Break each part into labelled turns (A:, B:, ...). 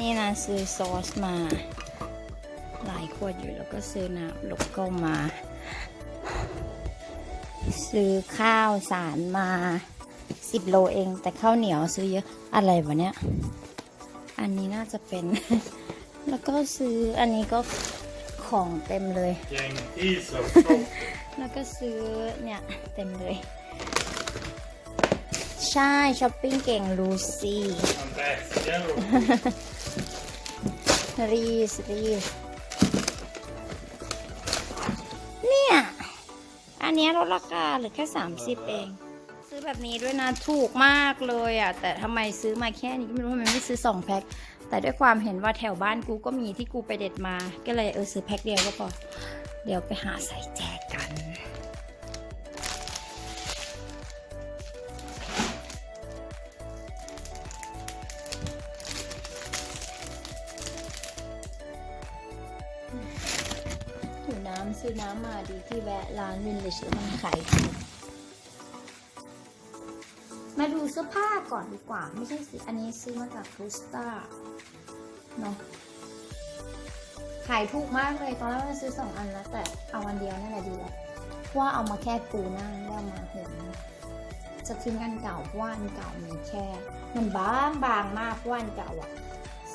A: นี่นะซื้อซอสมา หลายขวดอยู่แล้วก็ซื้อน้ำแล้วก็มา ซื้อข้าวสารมาสิบโลเอง แต่ข้าวเหนียวซื้อเยอะอะไรวะเนี่ยอันนี้น่าจะเป็น แล้วก็ซื้ออันนี้ก็ของเต็มเลย
B: Gäng isopor.
A: แล้วก็ซื้อเนี่ยเต็มเลย ใช่ช้อปปิ้งเก่งลูซี่ รีสรีสเนี่ย อันนี้ลดราคาเหรือแค่ 30 เอง ซื้อแบบนี้ด้วยนะถูกมากเลยอะ แต่ทำไมซื้อมาแค่นี้ก็ไม่รู้ทำไมไม่ซื้อ 2 แพ็ค แต่ด้วยความเห็นว่าแถวบ้านกูก็มีที่กูไปเด็ดมา ก็เลยเออซื้อแพ็คเดียวก็พอ เดี๋ยวไปหาใส่แจำซื้อน้ำมาดีที่แวะร้านวินเลชมันขายถูกมาดูเสื้อผ้าก่อนดีกว่า ไม่ใช่สิอันนี้ซื้อมาจากคริสตาเนาะขายถูกมากเลย ตอนแรกว่าซื้อสองอันแล้ว แต่เอาอันเดียวนั่นแหละดีแล้วเพราะว่าเอามาแค่ปูหน้าแล้วเอามาห่มจะทิ้งอันเก่าเพราะว่าอันเก่ามีแค่ มันบางบางมากว่าอันเก่าอะ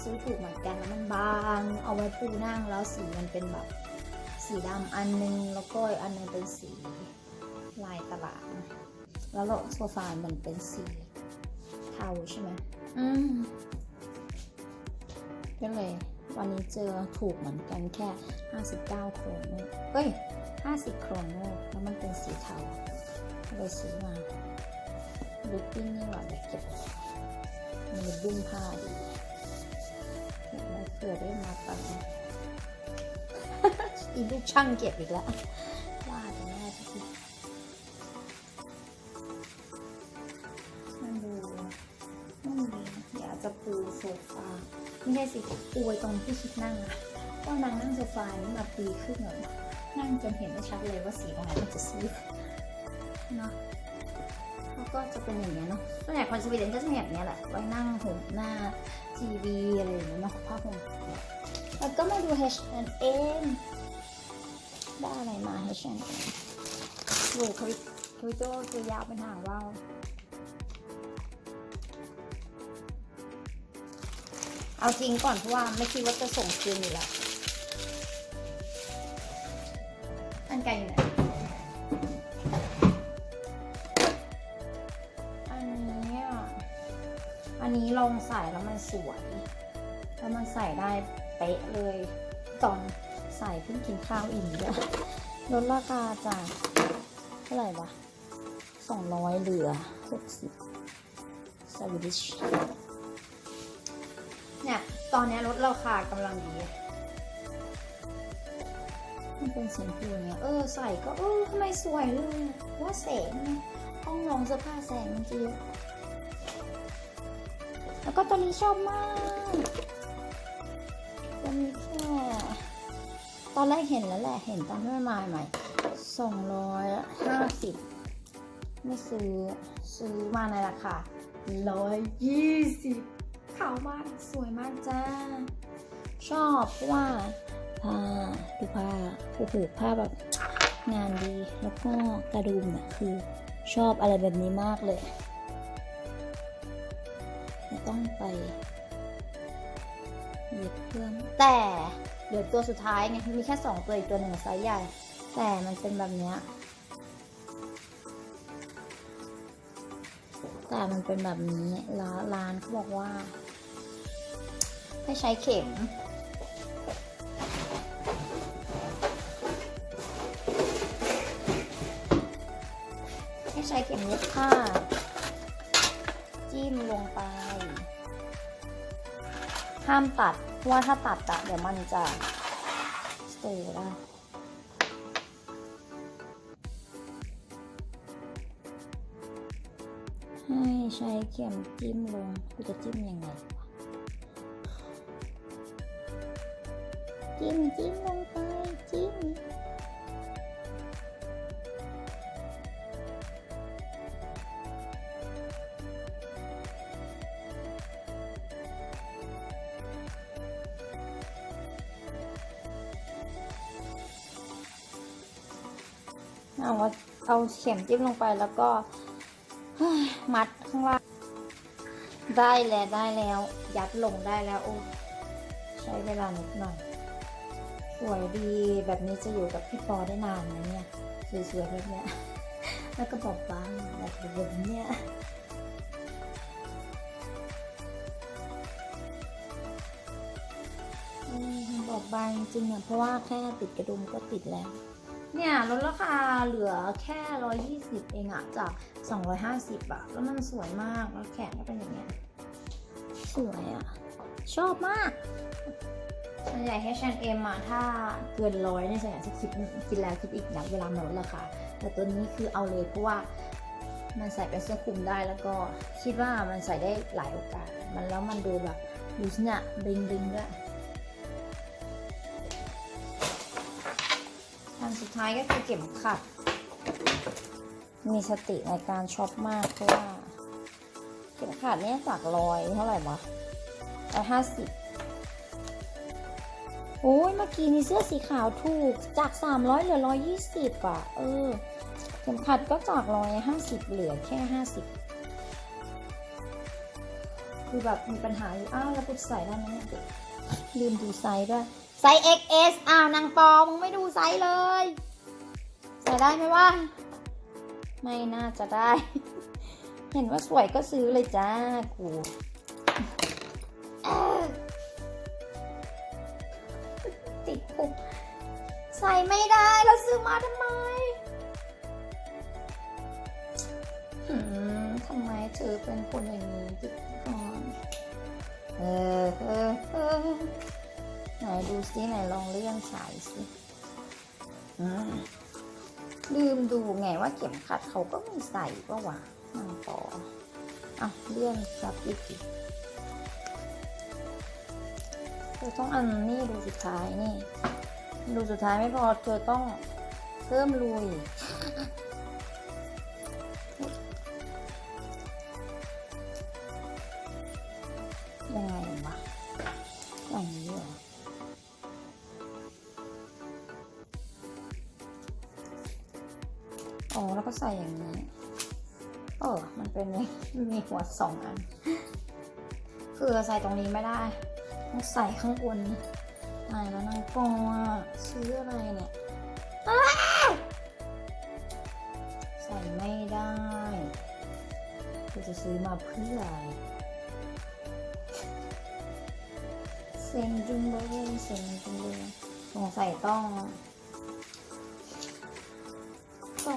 A: ซื้อถูกเหมือนกันแล้วมันบาง เอาไว้ปูนั่งแล้วสีมันเป็นแบบ สีดำอันนึงแล้วก็อันนึงเป็นสีลายตลาดแล้วโซฟามันเป็นสีเทาใช่ไหมอืมก็เลยวันนี้เจอถูกเหมือนกันแค่ 59 โครนเอ้ย 50 โครนแล้วมันเป็นสีเทาเลยซื้อมาลิปปิ้นนี่หว่าแบบเก็บมันบุ้งผ้าดีเก็บไว้เผื่อได้มาตัด อีลูกช่างเก็บอีกแล้วว่าแต่แม่ทีมันดูนั่นดีอยากจะปูโซฟาไม่ใช่สิปูไว้ตรงที่ชิดนั่งอะก็นางนั่งโซฟานี่มาปีขึ้นเหรอนั่งจนเห็นได้ชัดเลยว่าสีตรงไหนมันจะซีดเนาะแล้วก็จะเป็นอย่างเงี้ยเนาะส่วนใหญ่คนสวีเดนก็จะแบบเนี้ยแหละไว้นั่งห่มหน้าทีวีอะไรอย่างเงี้ยเนาะผ้าห่มแล้วก็มาดู H&M อะไรมาให้ฉันโอ้ควิทวิตเตอร์ตัวยาวเป็นหางว่าวเอาทิ้งก่อนเพราะว่าไม่คิดว่าจะส่งคืนอยู่แล้ว อันไกลอยู่ไหนอันนี้อันนี้ลองใส่แล้วมันสวย แล้วมันใส่ได้เป๊ะเลยตอน ใส่เพิ่งกินข้าวอิ่มด้วยลดราคาจากเท่าไหร่วะสองร้อยเหลือหกสิบสวิชเนี่ยตอนนี้ลดราคากำลังดีมันเป็นสีผิวเนี่ยเออใส่ก็เออทำไมสวยเลยอะว่าแสงเนี่ยห้องนอนเสื้อผ้าแสงมันจะเยอะแล้วก็ตัวนี้ชอบมากตัวนี้แค่ต อนแรกเห็นแล้วแหละ เห็นตอนที่มันมาใหม่สองร้อยห้าสิบไม่ซื้อ ซื้อมาในราคาร้อยยี่สิบขาวมาก สวยมากจ้า ชอบเพราะว่าผ้าดูผ้าโอ้โหผ้าแบบงานดี แล้วก็กระดุมเนี่ยคือชอบอะไรแบบนี้มากเลยไม่ต้องไปเย็บเพิ่มแต่ เดี๋ยวตัวสุดท้ายไงมีแค่สองตัวอีกตัวหนึ่งไซส์ใหญ่ แต่มันเป็นแบบเนี้ยแต่มันเป็นแบบนี้ร้านร้านเขาบอกว่า ให้ใช้เข็ม ให้ใช้เข็มเย็บผ้า จิ้มลงไป ห้ามตัด เพราะว่าถ้าตัดอะเดี๋ยวมันจะสเตย์ได้ให้ใช้เข็มจิ้มลงกูจะจิ้มยังไงจิ้มจิ้มลงไปจิ้ม เอาว่าเอาเข็มจิ้มลงไปแล้วก็มัดข้างล่างได้แล้วได้แล้ว ยัดลงได้แล้วโอ้ใช้เวลานิดหน่อย สวยดีแบบนี้จะอยู่กับพี่ปอได้นานไหมเนี่ยสวยๆแบบเนี้ยแล้วก็บอกบ้างแบบแบบเนี้ยบอกบางจริงๆอะเพราะว่าแค่ติดกระดุมก็ติดแล้ว เนี่ยลดราคาเหลือแค่ 120 เองอะจาก 250อะแล้วมันสวยมากแล้วแขนก็เป็นอย่างเงี้ยสวยอะชอบมากส่วนใหญ่ H&M อะถ้าเกินร้อยเนี่ยส่วนใหญ่จะคิดคิดแล้วคิดอีกนะเวลามันลดราคาแต่ตัวนี้คือเอาเลยเพราะว่ามันใส่เป็นเสื้อคลุมได้แล้วก็คิดว่ามันใส่ได้หลายโอกาส มันแล้วมันดูแบบดูเนี่ยบลิงบลิงด้วย นสุดท้ายก็คือเข็มขัด มีสติในการช็อปมากเพราะว่าเข็มขัดเนี่ยจากร้อยเท่าไหร่วะร้อยห้าสิบโอ้ยเมื่อกี้นี่เสื้อสีขาวถูกจากสามร้อยเหลือร้อยยี่สิบอะ เออ เข็มขัดก็จากร้อยห้าสิบเหลือแค่ห้าสิบคือแบบมีปัญหาอยู่อ้าวแล้วกูใส่ได้ไหมเนี่ยลืมดูไซส์ด้วย ไซส์ XS อ้าวนางปอมึงไม่ดูไซส์เลยใส่ได้ไหมวะไม่น่าจะได้ เห็นว่าสวยก็ซื้อเลยจ้ากูติดปุกใส่ไม่ได้ แล้วซื้อมาทำไมทำไมเธอเป็นคนอย่างนี้ติดก่อนเออเออเออ ไหนดูซิไหนลองเลื่อนสายสิอืมลืมดูไงว่าเข็มขัดเขาก็มีใส่ก็วะนางต่ออะเลื่อนซับอีกทีเธอต้องอันนี้ดูสุดท้ายนี่ ดูสุดท้ายไม่พอเธอต้องเพิ่มลุย อ๋อแล้วก็ใส่อย่างนี้ เออ มันเป็นมีหัวสองอัน คือใส่ตรงนี้ไม่ได้ต้องใส่ข้างบนตายแล้วนางปอซื้ออะไรเนี่ยใส่ไม่ได้จะซื้อมาเพื่ออะไรเซ็งจุงเลยเซ็งจุงเลยสงสัยต้องต้อ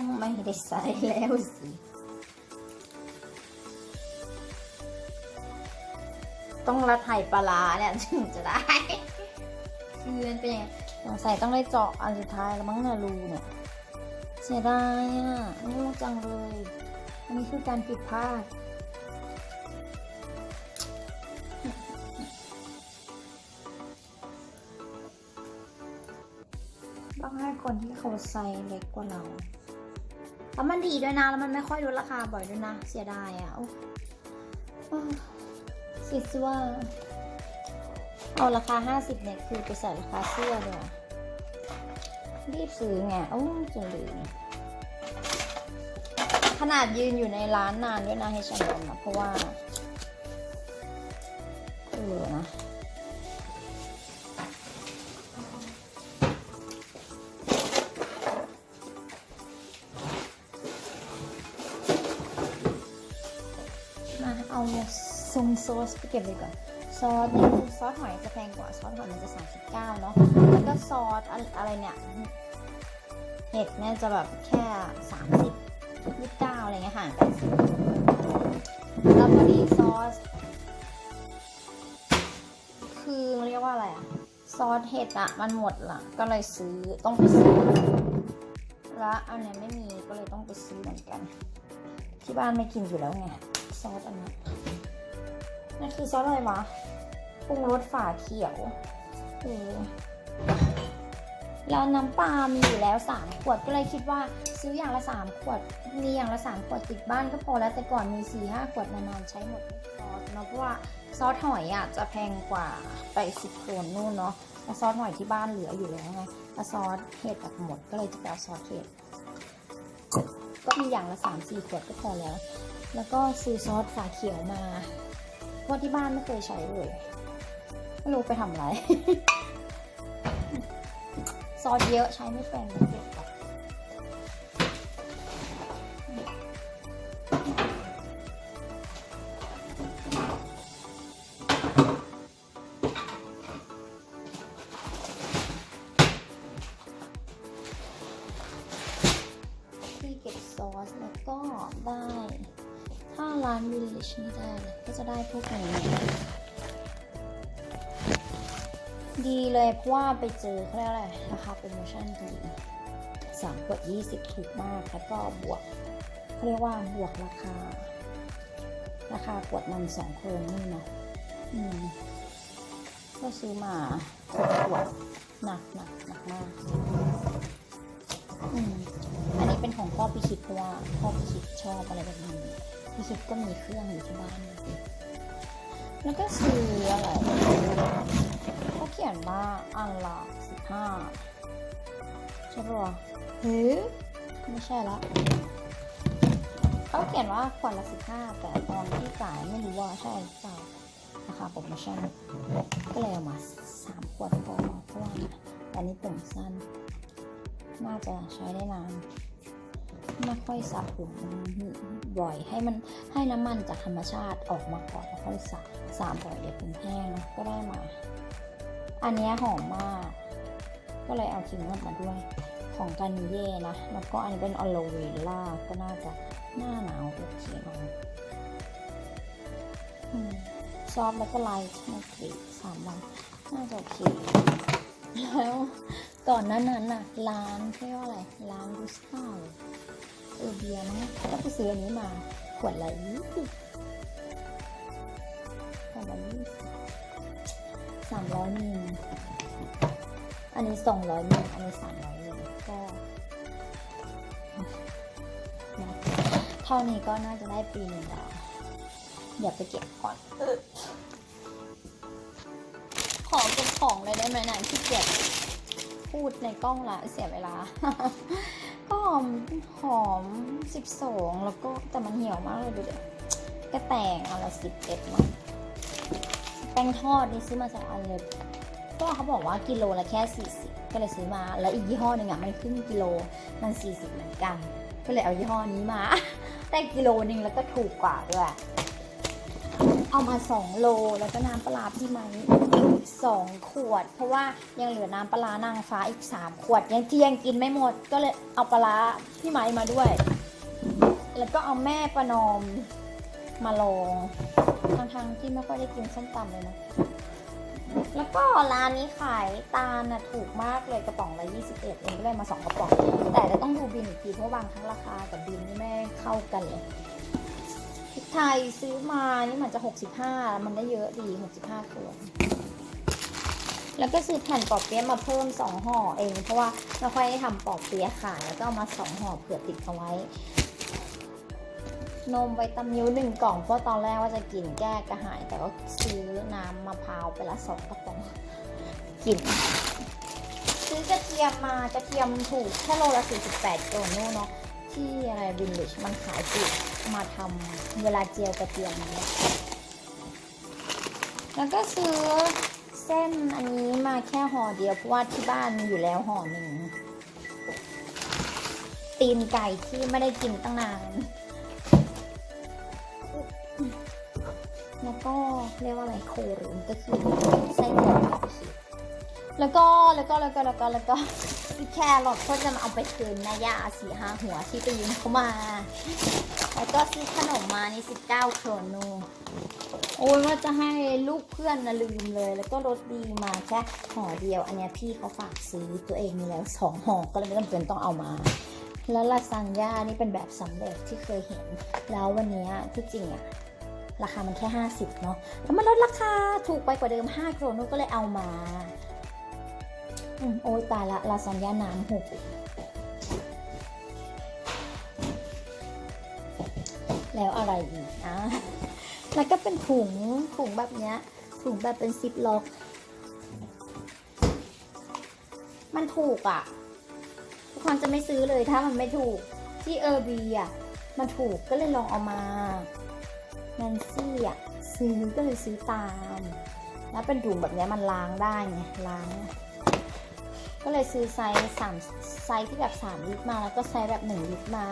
A: งไม่ได้ใส่แล้วสิต้องรัดไหปลาเนี่ยถึงจะได้คือนเป็นยังไงสงสัยต้องได้เจาะอันสุดท้ายแล้วมั้งเนี่ยรูเนี่ยเสียดายอะโง่จังเลย อันนี้คือการผิดพลาดต้องให้คนที่เขาไซส์เล็กกว่าเรา แล้วมันดีด้วยนะ แล้วมันไม่ค่อยลดราคาบ่อยด้วยนะ เสียดายอะสิสว่า เอาราคา 50 เนี่ย คือไปใส่ราคาเสื้อเลยรีบซื้อไงโอ้จะลืมขนาดยืนอยู่ในร้านนานด้วยนะให้ฉันนะเพราะว่าเออนะ เอาซงซอสไปเก็บเลยก่อนซอสเนี่ยซอสหอยจะแพงกว่าซอสหอยมันจะ 39เนาะแล้วก็ซอสอะไรเนี่ยเห็ดเนี่ยจะแบบแค่ 30 29อะไรเงี้ยห่างกันแล้วพอดีซอส คือเรียกว่าอะไรอะซอสเห็ดอะมันหมดละก็เลยซื้อต้องไปซื้อแล้วอันเนี้ยไม่มีก็เลยต้องไปซื้อเหมือนกัน ที่บ้านไม่กินอยู่แล้วไง ซอสอันนี้ คือซอสอะไรวะปรุงรสฝาเขียวเออแล้วน้ำปลามีอยู่แล้วสามขวดก็เลยคิดว่าซื้ออย่างละสามขวด มีอย่างละสามขวดติดบ้านก็พอแล้วแต่ก่อนมีสี่ห้าขวดนานๆใช้หมดซอสเนาะเพราะว่าซอสหอยอะจะแพงกว่าไปสิบโครนนู่นเนาะแล้วซอสหอยที่บ้านเหลืออยู่แล้วไงแล้วซอสเห็ดอะหมดก็เลยจะไปเอาซอสเห็ดก็มีอย่างละสามสี่ขวดก็พอแล้ว แล้วก็ซื้อซอสฝาเขียวมา ว่าที่บ้านไม่เคยใช้เลยไม่รู้ไปทำอะไร ซอสเยอะใช้ไม่เป็นเก็บไป เพราะว่าไปเจอเขาเรียกอะไรราคาโปรโมชั่นดีสามขวดยี่สิบถูกมากแล้วก็บวกเขาเรียกว่าบวกราคา ราคาขวดมันสองโครนนี่นะอืมก็ซื้อมาหกขวดหนักหนักหนักมากอืมอันนี้เป็นของพ่อพิชิตเพราะว่าพ่อพิชิตชอบอะไรแบบนี้พิชิตก็มีเครื่องอยู่ที่บ้าน แล้วก็ซื้ออะไรเขาเขียนว่าอันละสิบห้าใช่ปะวะเฮ้ยไม่ใช่ละเขาเขียนว่าขวดละสิบห้าแต่ตอนที่จ่ายไม่รู้ว่าใช่หรือเปล่าราคาโปรโมชั่นก็เลยเอามาสามขวดพอเพราะว่าแต่อันนี้ผมสั้น น่าจะใช้ได้นาน ไม่ค่อยสระผมบ่อยให้มันให้น้ำมันจากธรรมชาติออกมาก่อนแล้วค่อยสระสระบ่อยเดี๋ยวผมแห้งก็ได้มา อันนี้หอมมาก ก็เลยเอาทิ้งมาด้วย ของกันเย่นะ แล้วก็อันนี้เป็นอโลเวล่าก็น่าจะหน้าหนาวโอเคหน่อยซอฟแล้วก็ไลท์ไม่กรีดสามวันน่าจะโอเคแล้ว ก่อนนั้นนั้นน่ะร้านเรียกว่าอะไรร้านกุสตาเออเบียร์นะก็ไปซื้ออันนี้มาขวดละยี่สิบขวดละยี่สิบสามร้อยมิลอันนี้สองร้อยมิลอันนี้สามร้อยมิลก็นะเท่านี้ก็น่าจะได้ปีหนึ่งแล้วเดี๋ยวไปเก็บก่อนเออขอเก็บของเลยได้ไหมนะที่เก็บ พูดในกล้องละเสียเวลา ก็หอมหอมสิบสองแล้วก็แต่มันเหี่ยวมากเลยดูดิกระแตงอนละสิบเอ็ดมั้งแป้งทอดนี่ซื้อมาสองอันเลยก็เขาบอกว่ากิโลละแค่ 40 ก็เลยซื้อมา แล้วอีกยี่ห้อหนึ่งอะมันครึ่งกิโลมัน 40 เหมือนกัน ก็เลยเอายี่ห้อนี้มา ได้กิโลนึงแล้วก็ถูกกว่าด้วย เอามา 2 โล แล้วก็น้ำปลาพี่ไม้อีก2ขวด เพราะว่ายังเหลือน้ำปลานางฟ้าอีก 3 ขวด ยังที่ยังกินไม่หมด ก็เลยเอาปลาพี่ไม้มาด้วย แล้วก็เอาแม่ประนอมมาลองทั้งๆที่ไม่ค่อยได้กินส้มตำเลยนะ แล้วก็ร้านนี้ขายตาลน่ะถูกมากเลยกระป๋องละ21เองก็เลยมา 2 กระป๋อง แต่เราต้องดูบินอีกทีเพราะบางครั้งราคากับบินนี่ไม่เข้ากันเลย ไทยซื้อมานี่มือนจะ 65 มันได้เยอะดี 65ขวดแล้วก็ซื้อแผ่นปอเปี๊ยะมาเพิ่ม 2ห่อเอง เพราะว่าไม่ค่อยได้ทำปอเปี๊ยะขายแล้วก็เอามา 2ห่อเผื่อติดเอาไว้ นมไวตามิลหนึ่งกล่องเพราะตอนแรกว่าจะกินแก้กระหาย แต่ก็ซื้อน้ำมะพร้าวไปละสองกระป๋องกิน ซื้อกระเทียมมากระเทียมถูกแค่โลละ48โกโน่เนาะที่อะไรวินลิชมันขายถูก มาทำเวลาเจียวกระเทียมเนี่ยแล้วก็ซื้อเส้นอันนี้มาแค่ห่อเดียวเพราะว่าที่บ้านมีอยู่แล้วห่อหนึ่งตีนไก่ที่ไม่ได้กินตั้งนาน แล้วก็เรียกว่าอะไรโครูนก็คือไส้กรอกแล้วก็แล้วก็แล้วก็แล้วก็แล้วก็ แครอทก็จะมาเอาไปคืนนายาสี่ห้าหัวที่ไปยืมเขามา แล้วก็ซื้อขนมมานี่สิบเก้าโครโนโอ้ยว่าจะให้ลูกเพื่อนนะลืมเลย แล้วก็รสดีมาแค่ห่อเดียว อันนี้พี่เขาฝากซื้อตัวเองมีแล้วสองห่อก็เลยไม่จำเป็นต้องเอามา แล้วลาซานญ่านี่เป็นแบบสำเร็จที่เคยเห็น แล้ววันนี้ที่จริงอะราคามันแค่ 50 เนาะแล้วมันลดราคาถูกไปกว่าเดิม 5 โครนุก็เลยเอามา โอ้ยตายละลาซานญ่าน้ำหกแล้วอะไรอีกอะแล้วก็เป็นถุงถุงแบบเนี้ยถุงแบบเป็นซิปล็อก มันถูกอะ่ะ ทุกคนจะไม่ซื้อเลยถ้ามันไม่ถูกที่เออร์บีอะ มันถูกก็เลยลองเอามาแนนซี่อะซื้อก็เลยซื้อตาม แล้วเป็นถุงแบบเนี้ยมันล้างได้ไงล้าง ก็เลยซื้อไซส์สามไซส์ที่แบบ3ลิตรมาแล้วก็ไซส์แบบ1ลิตรมา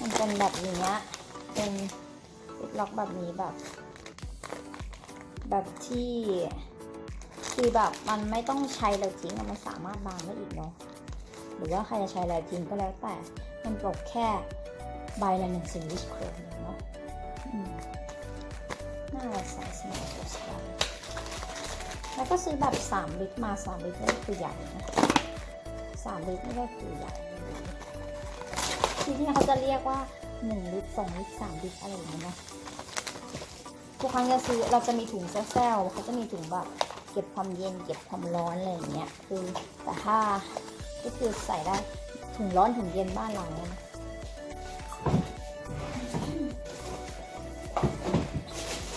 A: มันเป็นแบบนี้เป็นปิดล็อกแบบนี้แบบ แบบที่คือแบบมันไม่ต้องใช้แล้วทิ้งมันสามารถวางได้อีกเนาะหรือว่าใครจะใช้แล้วทิ้งก็แล้วแต่ มันตกแค่ใบละหนึ่งซิงลิชโครนเนาะน่าจะใส่สมาร์ทโฟนได้ แล้วก็ซื้อแบบ 3 ลิตรมา 3 ลิตรนี่คือใหญ่นะ3ลิตรนี่ก็คือใหญ่ที่นี่เขาจะเรียกว่า 1 ลิตร2ลิตร3ลิตรอะไรอย่างเงี้ยนะทุกครั้งจะซื้อเราจะมีถุงแซวๆเขาจะมีถุงแบบเก็บความเย็นเก็บความร้อนอะไรอย่างเงี้ยคือแต่ถ้าก็คือใส่ได้ถุงร้อนถุงเย็นบ้านเราเนี่ยนะ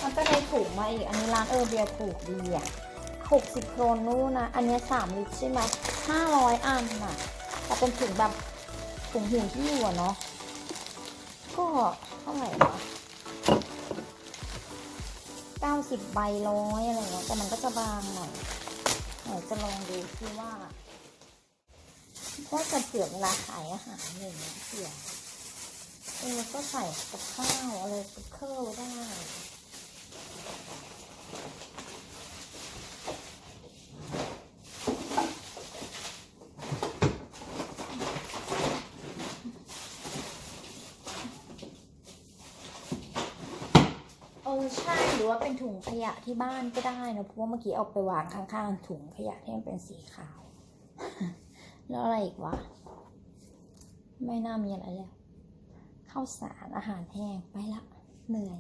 A: มันก็ได้ถุงมาอีกอันนี้ร้านเออเบียร์ถูกดีอะ หกสิบโครนนู่นนะ อันเนี้สามลิตรใช่ไหมห้าร้อยอันน่ะแต่เป็นถุงแบบถุงหิวที่อยู่อะเนาะ ก็เท่าไหร่วะเก้าสิบใบร้อยอะไรเงี้ย แต่มันก็จะบางหน่อยเดี๋ยจะลองดูที่ว่าว่าจะเผื่อเวลาขายอาหารอย่างเงี้ยเผื่อเออก็ใส่กับข้าวอะไรกับเครื่องได้ เออใช่หรือ ว่าเป็นถุงขยะที่บ้านก็ได้นะเพราะว่าเมื่อกี้เอาไปวางข้างๆถุงขยะที่มันเป็นสีขาว แล้วอะไรอีกวะไม่น่ามีอะไรแล้วข้าวสารอาหารแห้งไปละเหนื่อย